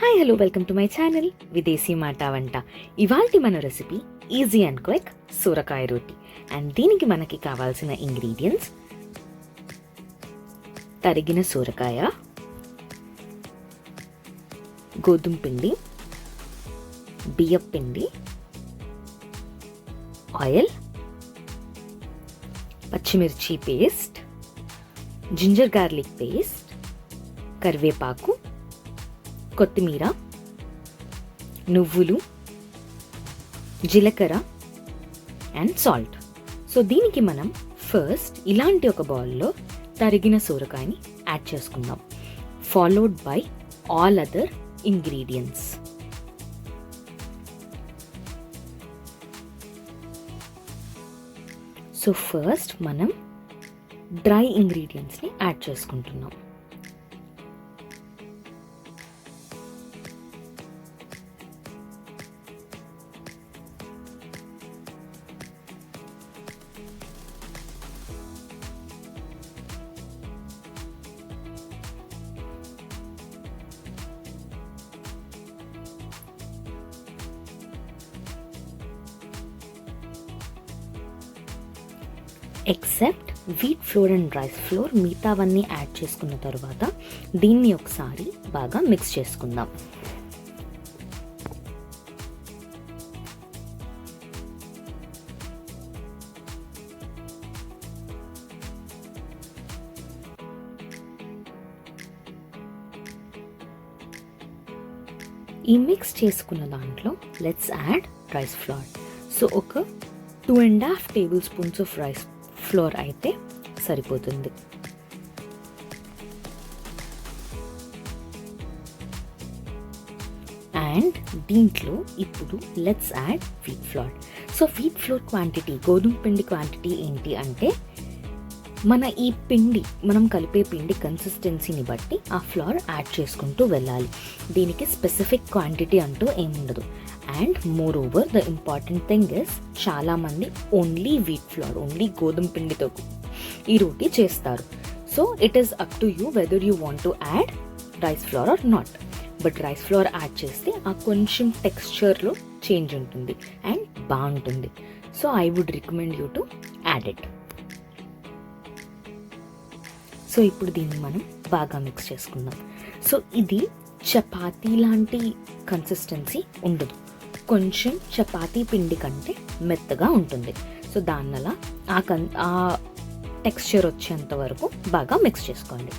Hi hello welcome to my channel విదేశీ మాట వంట ఇవాల్టి మన రెసిపీ ఈజీ అండ్ క్విక్ సూరకాయ రోటి. అండ్ దీనికి మనకి కావాల్సిన ఇంగ్రీడియంట్స్ తరిగిన సూరకాయ గోధుమ పిండి బియ్యం పిండి ఆయిల్ పచ్చిమిర్చి పేస్ట్ జింజర్ గార్లిక్ పేస్ట్ కరివేపాకు కొత్తిమీర నువ్వులు జీలకర్ర అండ్ సాల్ట్ సో దీనికి మనం ఫస్ట్ ఇలాంటి ఒక బౌల్లో తరిగిన సోరకాయని యాడ్ చేసుకుందాం. Followed by all other ingredients so first మనం డ్రై ఇంగ్రీడియంట్స్ని యాడ్ చేసుకుంటున్నాం. Except wheat flour and rice flour మిగతావన్నీ యాడ్ చేసుకున్న తర్వాత దీన్ని ఒకసారి బాగా మిక్స్ చేసుకుందాం. ఈ మిక్స్ చేసుకున్న దాంట్లో let's add rice flour so ఒక two and half tablespoons of rice flour అయితే సరిపోతుంది. అండ్ దీంట్లో ఇప్పుడు let's add wheat flour so wheat flour quantity గోధుమ పిండి క్వాంటిటీ ఏంటి అంటే మన ఈ పిండి మనం కలిపే పిండి కన్సిస్టెన్సీని బట్టి ఆ ఫ్లోర్ యాడ్ చేసుకుంటూ వెళ్ళాలి. దీనికి స్పెసిఫిక్ క్వాంటిటీ అంటూ ఏముండదు. And moreover the important thing is చాలామంది ఓన్లీ వీట్ ఫ్లోర్ ఓన్లీ గోధుమ పిండితో ఈ రోటీ చేస్తారు. So it is up to you whether you want to add rice flour or not but rice flour add చేస్తే ఆ కొంచెం టెక్స్చర్లో చేంజ్ ఉంటుంది అండ్ బాగుంటుంది. So I would recommend you to add it so ఇప్పుడు దీన్ని మనం బాగా మిక్స్ చేసుకుందాం. సో ఇది చపాతీ లాంటి కన్సిస్టెన్సీ ఉండదు. కొంచెం చపాతీ పిండి కంటే మెత్తగా ఉంటుంది. సో దానివల్ల ఆ కన్ ఆ టెక్స్చర్ వచ్చేంత వరకు బాగా మిక్స్ చేసుకోండి.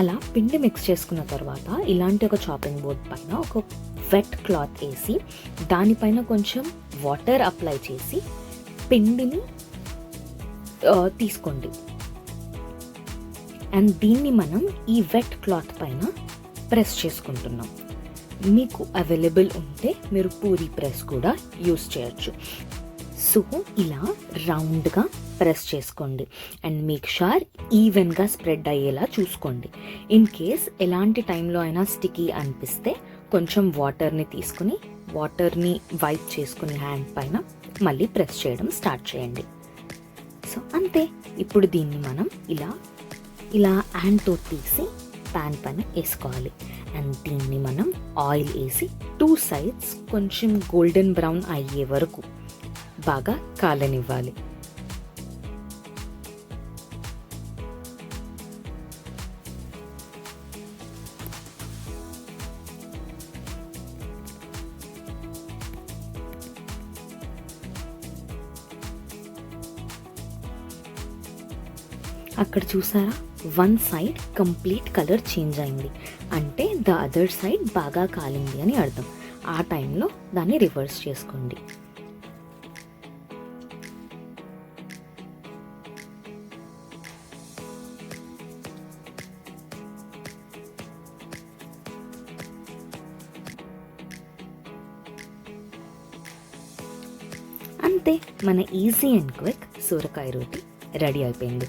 అలా పిండి మిక్స్ చేసుకున్న తర్వాత ఇలాంటి ఒక చాపింగ్ బోర్డ్ పైన ఒక వెట్ క్లాత్ వేసి దానిపైన కొంచెం వాటర్ అప్లై చేసి పిండిని తీసుకోండి. అండ్ దీన్ని మనం ఈ వెట్ క్లాత్ పైన ప్రెస్ చేసుకుంటున్నాం. మీకు అవైలబుల్ ఉంటే మీరు పూరి ప్రెస్ కూడా యూస్ చేయొచ్చు. సో ఇలా రౌండ్గా ప్రెస్ చేసుకోండి అండ్ మేక్ షార్ ఈవెన్గా స్ప్రెడ్ అయ్యేలా చూసుకోండి. ఇన్ కేస్ ఎలాంటి టైంలో అయినా స్టికీ అనిపిస్తే కొంచెం వాటర్ని తీసుకుని వాటర్ని వైప్ చేసుకుని హ్యాండ్ పైన మళ్ళీ ప్రెస్ చేయడం స్టార్ట్ చేయండి. సో అంతే. ఇప్పుడు దీన్ని మనం ఇలా ఇలా హ్యాండ్తో తీసి ప్యాన్ పైన వేసుకోవాలి. అండ్ దీన్ని మనం ఆయిల్ వేసి టూ సైడ్స్ కొంచెం గోల్డెన్ బ్రౌన్ అయ్యే వరకు బాగా కాలనివ్వాలి. అక్కడ చూసారా? One side complete colour change అయింది. అంటే ద అదర్ సైడ్ బాగా కాలింది అని అర్థం. ఆ టైంలో దాన్ని రివర్స్ చేసుకోండి. అంతే మన ఈజీ అండ్ క్విక్ సూరకాయ రోటీ రెడీ అయిపోయింది.